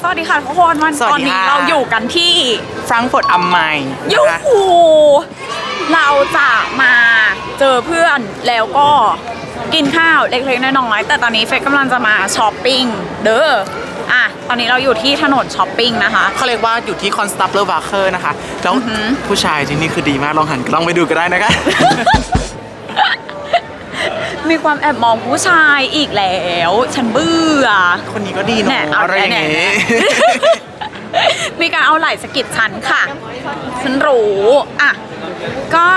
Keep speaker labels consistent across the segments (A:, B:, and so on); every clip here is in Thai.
A: สวัสดีค่ะทุกคนวัน
B: สวั
A: ต
B: ส
A: อน
B: ดี
A: นี้
B: ค่ะ
A: เราอยู่กันที่
B: ฟรังก์เฟิร์ตอัมไมน์
A: ยู
B: นะคะ
A: หูเราจะมาเจอเพื่อนแล้วก็กินข้าวเล็กๆน้อยๆแต่ตอนนี้เฟกกำลังจะมาช้อปปิ้งเด้ออะตอนนี้เราอยู่ที่ถนนช้อปปิ้งนะคะ
B: เขาเรียกว่าอยู่ที่คอนสตับเลอร์วาเคอร์นะคะ แล้ว
A: อือหือ
B: ผู้ชายที่นี่คือดีมาก ลองหันกล้องไปดูก็ได้นะคะ
A: มีความแอบมองผู้ชายอีกแล้ว ฉันเบื่อ
B: คนนี้ก็ดี
A: แหน่
B: เนาะ
A: เอา
B: อะไรอย่าง
A: แหน่
B: งี้
A: มีการเอาไหล่สะกิดฉันค่ะ ฉันรู้อะ ก็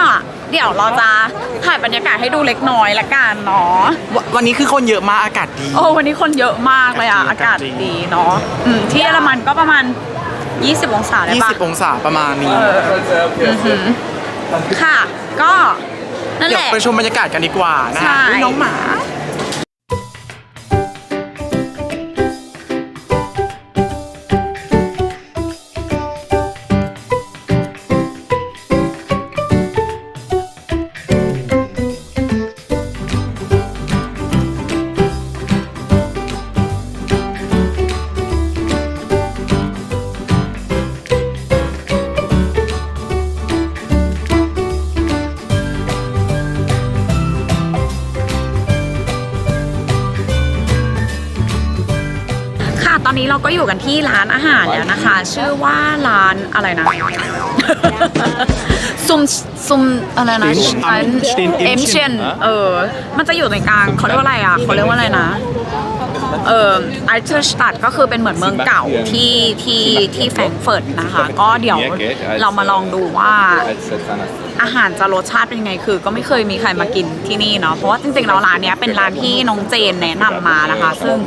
A: เดี๋ยวเราจะถ่ายบรรยากาศให้ดูเล็กน้อยละกันเนาะ
B: ววันนี้คือคนเยอะมากอากาศดี
A: โอ้วันนี้คนเยอะมากเลยอะ อาาก
B: อากา
A: ศ
B: ศดี
A: ดีเนาะอืมที่เยอรมันก็ประมาณ 20 องศาได้ปะ
B: 20 องศาประมาณนี้
A: อือหือค่ะ ก็ นั่น
B: เดี๋
A: แห
B: ยว
A: ละ
B: ไปชมบรรยากาศกันดีกว่านะ
A: ใช่
B: คะอุ๊ยน้องหมา
A: อนนี้เราก็อยู่กันที่ร้านอาหารแล้วนะคะ ชื่อว่าร้านอะไรนะ ซุมซุมอะไรนะ
B: Stin-
A: เอ็มเชนเออ มันจะอยู่ในกลางเขาเรียกว่าอะไรอะเขาเรียกว่าอะไรนะ เอ่อไอเทอร์สตัดก็คือเป็นเหมือนเมืองเก่าที่ที่ที่แฟรงก์เฟิร์ตนะคะ ก็เดี๋ยวเรามาลองดูว่าอาหารจะรสชาติเป็นยังไงคือ ก็ไม่เคยมีใครมากินที่นี่เนาะเพราะว่าจริงๆแล้วร้านเนี้ยเป็นร้านที่น้องเจนแนะนำมานะคะ ซึ่ง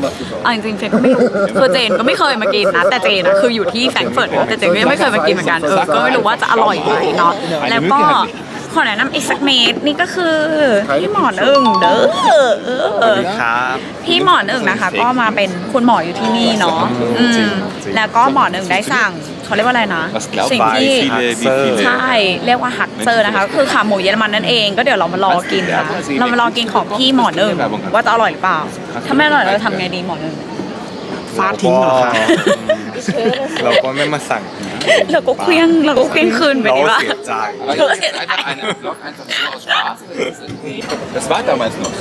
A: เอาจริงๆเฟนก็ไม่รู้คือเจนก็ไม่เคยมากินนะแต่เจนอะคืออยู่ที่แฟรงก์เฟิร์ตนะแต่เจนก็ยังไม่เคยมากินเหมือนกันเออก็ไม่รู้ว่าจะอร่อยไหมเนาะแล้วก็ ขอแนะนำอีกสักเมตรนี่ก็คือพี่หมอหนึ่งเด้อเออ
B: ครับ
A: พี่หมอหนึ่งนะคะ ก็มาเป็นคุณหมออยู่ที่นี่เนาะอืมแล้วก็หมอหนึ่งได้สั่งเขาเรียกว่าอะไรนะ สิ่งที่ใช่เรียกว่าฮักเซอร์นะคะก็คือขาหมูเยอรมันนั่นเองก็เดี๋ยวเรามารอกินนะเรามารอกินของพี่หมอหนึ่งว่าจะอร่อยหรือเปล่า ถ้าไม่อร่อยเราจะทำไงดีหมอหนึ่ง
B: ฟาดทิ้งเหรอคะ
C: เราก็ไม่มาสั่ง
A: เราก็เคลี้ยงเราก็เคลี้ยงคืนไป
C: เรา
A: ดีว่า
C: เสียใจ Das war damals noch.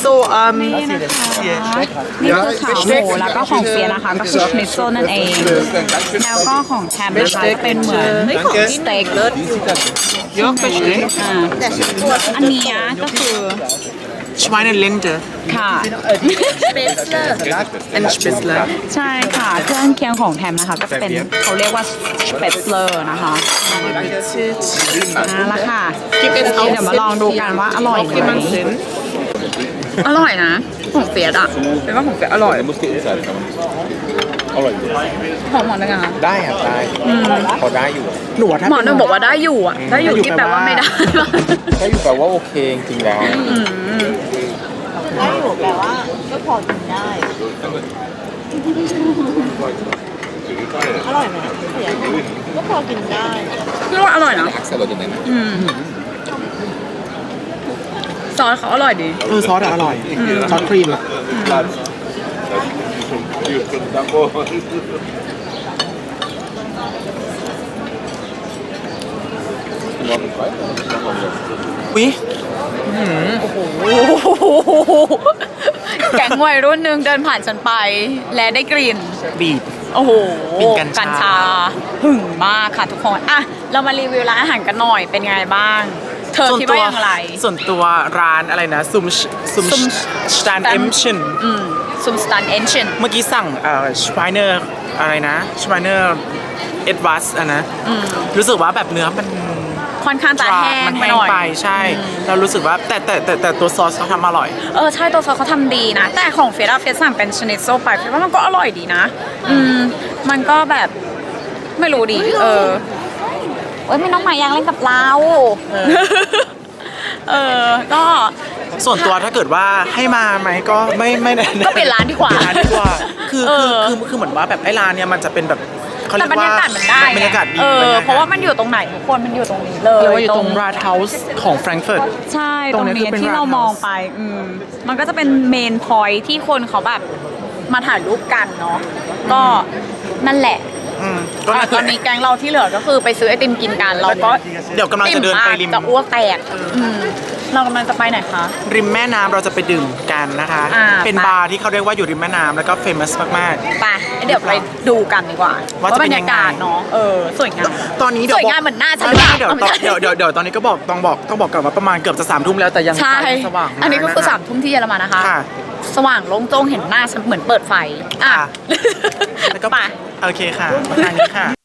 B: โซอืม
A: นี่นะคะนี่คือขาหมูแล้วก็ของเฟียนะคะก็คือชนิโซนั่นเอง แล้วก็ของแทมนะคะจะเป็นเหมือนสเต็กเลิศ
B: เยอะไปเลย
A: อ่าอันเนี้ยก็คือ
B: ชวายเนเลนเจอร์
A: ค่ะ
B: แอนด์สเปซเลอร์
A: ใช่ค่ะ เครื่องเคียงของแทมนะคะ ก็จะเป็นเขาเรียกว่าสเปซเลอร์นะคะนั่นละค่ะเดี๋ยวมาลองดูกันว่าอร่อยไหมอร่อยนะของเฟียดอะเป็นว่าของเฟียดอร่อย
C: Der muss geimpft sein, kann man nicht. Aber
A: ของหมอหนึ่งอะ
C: ได้อะได้พอได้อยู่
B: หนูว่าถ้า
A: หมอหนึ่งบอกว่าได้อยู่อะ ได้อยู่ที่แปลว่าไม่ได้
C: ได้อยู่แปลว่าโอเคจริงๆแล้ว
D: ได้อยู่แต่ว่าก็พอกินได้ อร่อยไหมเสียก็พอกินได้
A: พี่ว่าอร่อยนะ
C: Axel Leute nennen.
A: ซอสเขาอร่อยดี
B: เออซอสอะอร่อยซอสครีมอะวิ
A: แก๊งวัยรุ่นหนึงเดินผ่านฉันไป และได้กลิ่น
B: บีบ
A: โอ้โห
B: กลิ่นกัญชา
A: ญชา หึงมากค่ะทุกคนอะเรามารีวิวร้านอาหารกันหน่อยเป็นไงบ้าง เธอคิดว่าอย่างไร
B: ส่วนตัวร้านอะไรนะซุมซุม
A: ซุม
B: สตานเอ็มชิน
A: อืมซุมสตันเอนชิน
B: เมื่อกี้สั่งเอ่อชไวเนอร์อะไรนะชไวเนอร์เอ็ดวัสอะนะ รู้สึกว่าแบบเนื้อมัน
A: ค่อนข้างจะแห้ง
B: มัน
A: ไป
B: แห้
A: ห
B: ง
A: น่อย
B: ไปใช่ เรารู้สึกว่าแต่แต่แต่แต่ตัวซอสเขาทำอร่อย
A: เออใช่ตัวซอสเขาทำดีนะ แต่ของเฟสอะเฟสสั่งเป็นชนิดโซไปเฟสว่ามันก็อร่อยดีนะ อืมมันก็แบบไม่รู้ดีเออเอ้ยไม่น้องหมายังเล่นกับเราเออก็
B: ส่วนตัวถ้าเกิดว่าให้มาไหมก็ไม่ไม่แะ
A: ก็เปลี่ยนร้านดีกว่า
B: เปลี่ยนร้านดีกว่า คือ
A: เอ
B: คือ
A: อ
B: คือคือเหมือนว่าแบบไอ้ร้านเนี่ยมันจะเป็นแบบ เขา
A: แต่
B: เรีย
A: บร
B: ก
A: ร
B: ว่ายา
A: กาศมันได้
B: บรรยากาศดี
A: เออ
B: บยกศ
A: เพราะว่ามันอยู่ตรงไหนทุกคนมันอยู่ตรงนี้เลย
B: เรียกว่าอยู่ตรงราเทาส์ของแฟรงก์เฟิร์ต
A: ใช่
B: ต
A: ต
B: ร
A: รงง
B: เนี้ยคือ
A: นี้
B: เป็น
A: ที่เรา
B: Rathaus
A: มองไปอืมมันก็จะเป็นเมนพอยที่คนเขาแบบมาถ่ายรูปกันเนาะก็นั่นแหละ
B: อืมก็
A: อะ
B: นั่น
A: ตอน
B: แหละ
A: นี้แก๊งเราที่เหลือก็คือไปซื้อไอติมกินกัน เราก็
B: เดี๋ยวกำลังจะเดินไปริม
A: จะอ้วกแตกอืม เรากำลังจะไปไหนคะ
B: ริมแม่น้ำเราจะไปดื่มกันนะคะ
A: อ่า
B: เป็น
A: ไป
B: บาร์ที่เขาเรียกว่าอยู่ริมแม่น้ำแล้วก็เฟมัสมาก
A: ไปเดี๋ยวไปดูกันดีกว่า
B: ว่าจะ
A: บ
B: เป็
A: ร
B: น
A: ร
B: ยัง
A: ยา
B: ไง
A: กาศเนาะเออสวยงาม
B: ๆ ตอนนี้เดี๋ยว
A: สวยงาม
B: บก
A: เหมือนหน้าฉัน
B: ไม่
A: หรือเปล่า
B: เดี๋ยว
A: ไม่ใช่
B: เดี๋ยวเดี๋ยวเดี๋ยวตอนนี้ก็บอกต้องบอกต้องบอกก่อนว่าประมาณเกือบจะสามทุ่มแล้วแต่ยัง
A: ใช่
B: ไฟสว่างมาก
A: อันนี้ก็คือ
B: นะคะ
A: สามทุ่มที่เยอรมันนะคะ
B: ค่ะ
A: สว่างโล่งโจ้งเห็นหน้าฉันเหมือนเปิดไฟอะ
B: ค่ะ แล้วก็
A: ไป
B: โอเคค่ะมาทางนี้ค่ะ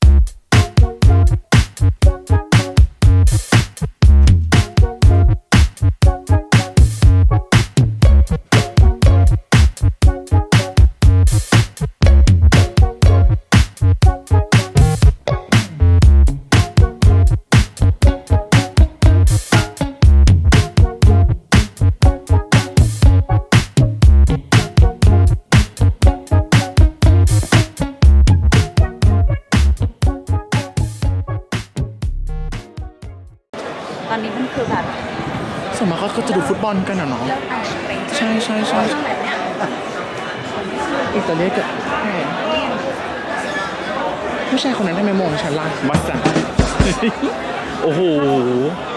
B: อลกันอะเนาะใช่ใช่ใช่อิตาเลียกับผู้ชายคนนั้นทำไมมองฉันล่ะมัสซันโอ้โห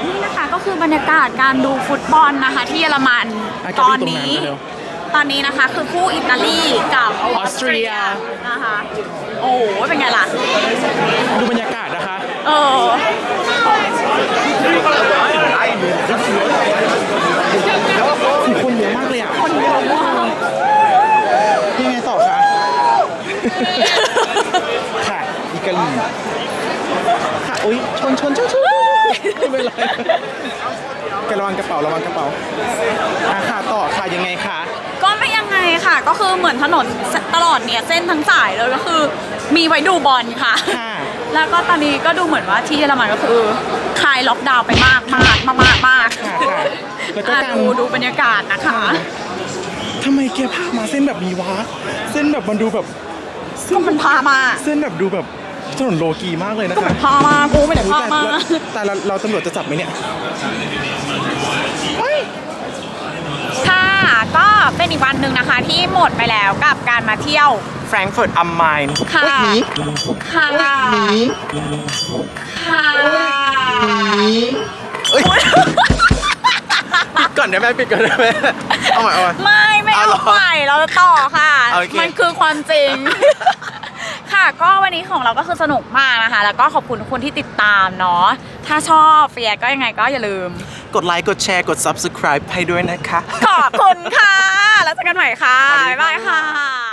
A: นี่นะคะก็คือบรรยากาศการดูฟุตบอลนะคะ ที่เยอรมัน
B: อะ
A: ตอน
B: กลับไปตรงนั้น
A: นี้
B: เร็ว
A: ตอนนี้นะคะคือคู่อิตาลีกับอ
B: ออสเตรียดูบรรยากาศนะคะ
A: เออ
B: มีคนเยอะมากเลยอะ
A: คนเยอะมาก
B: ยังไงต่อคะ ค่ะอิกาลี ค่ะอุ้ยชนชนชนชนไม่เป็นไรแกระวังกระเป๋าระวังกระเป๋าอะค่ะต่อค่ะยังไงคะ
A: ก็ไม่ยังไงค่ะ ก็คือเหมือนถนนตลอดเนี่ยเส้นทั้งสายเลยก็คือ มีไว้ดูบอลค่ะ
B: ค่ะ
A: แล้วก็ตอนนี้ก็ดูเหมือนว่าที่เยอรมันก็คือคลายล็อกดาวน์ไปมากมากมากมากมาก
B: ค่ะค่ะแล้วก็
A: อะ
B: การ
A: ดูดูบรรยากาศนะคะ
B: ทำไมแกพามาเส้นแบบนี้วะ เส้นแบบมันดูแบบ
A: ก็มันพามา
B: เส้นแบบดูแบบ ถนนโลกีมากเลยนะ
A: ก็
B: คะ
A: มันพามากูไม่ได้
B: อุ๊ย
A: พา
B: แต่
A: มา
B: เราแต่เราเราตำรวจจะจับไหมเนี่ย
A: ค่ะก็เป็นอีกวันหนึ่งนะคะที่หมดไปแล้วกับการมาเที่ยว
B: แฟรงก์เฟิร์ตอัมไมน์
A: ค่ะ
B: หนี
A: ค่ะ
B: หนี
A: ค่ะ
B: เอ้ยปิดก่อนได้ไหมปิดก่อนได้ไหมเอาใหม่เอาใหม่
A: ไม่ไม่
B: เอา
A: เอา
B: เหรอ
A: ใหม่เราจะต่อค่ะ
B: โอเค
A: มันคือความจริง ค่ะ ก็วันนี้ของเราก็คือสนุกมากนะคะ แล้วก็ขอบคุณทุกคนที่ติดตามเนาะ ถ้าชอบเฟียก็ยังไงก็อย่าลืม
B: กดไลค์ กดแชร์ กด subscribe ให้ด้วยนะคะ
A: ขอบคุณค่ะ แล้วเจอกันใหม่ค่ะ
B: สวัสดี
A: บ๊าย
B: ค่ะ
A: บายค่ะ